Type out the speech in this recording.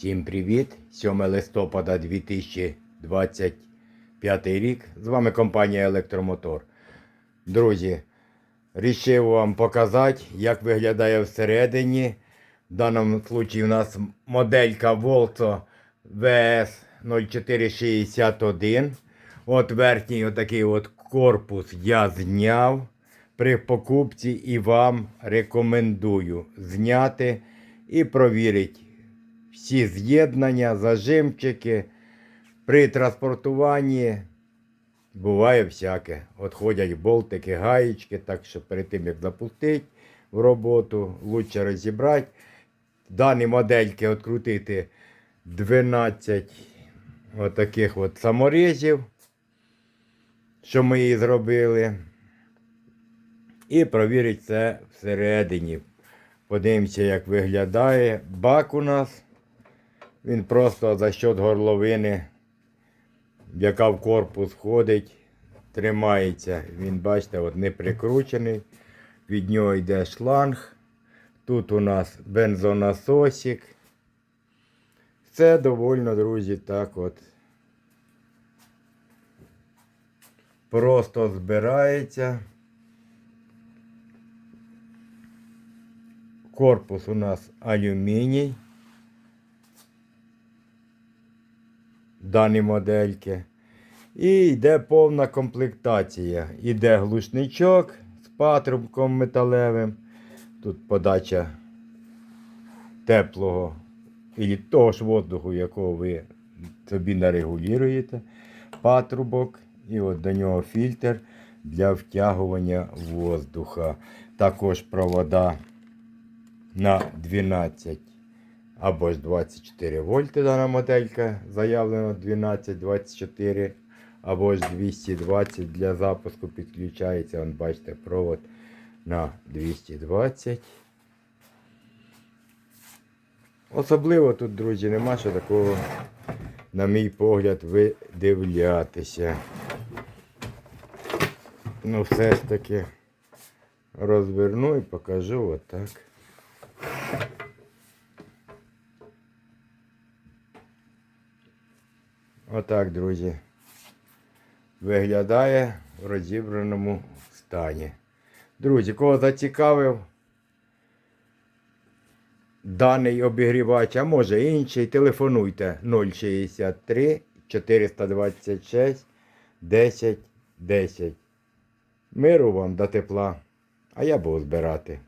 Всім привіт! 7 листопада 2025 рік. З вами компанія Електромотор. Друзі, рішив вам показати, як виглядає всередині. В даному випадку у нас моделька Volto VS 0461. От верхній отакий от корпус я зняв при покупці і вам рекомендую зняти і провірити всі з'єднання, зажимчики. При транспортуванні буває всяке. От ходять болтики, гаєчки, так що перед тим як запустити в роботу, краще розібрати. Дані модельки відкрутити 12 отаких от саморізів, що ми її зробили. І провірити це всередині. Подивимося, як виглядає. Бак у нас. Він просто за счет горловини, яка в корпус входить, тримається. Він, бачите, от не прикручений. Від нього йде шланг. Тут у нас бензонасосик. Все довольно, друзі, так от. Просто збирається. Корпус у нас алюміній. Дані модельки. І йде повна комплектація. Іде глушничок з патрубком металевим. Тут подача теплого і того ж воздуху, якого ви собі нарегулюєте. Патрубок. І от до нього фільтр для втягування воздуха. Також провода на 12 або ж 24 вольти дана моделька. Заявлено 12-24 або ж 220 для запуску підключається. Вон, бачите, провод на 220. Особливо тут, друзі, нема що такого, на мій погляд, видивлятися. Ну, все ж таки розверну і покажу отак. Отак, друзі. Виглядає в розібраному стані. Друзі, кого зацікавив даний обігрівач, а може інший, телефонуйте 063 426 10 10. Миру вам до тепла, а я буду збирати.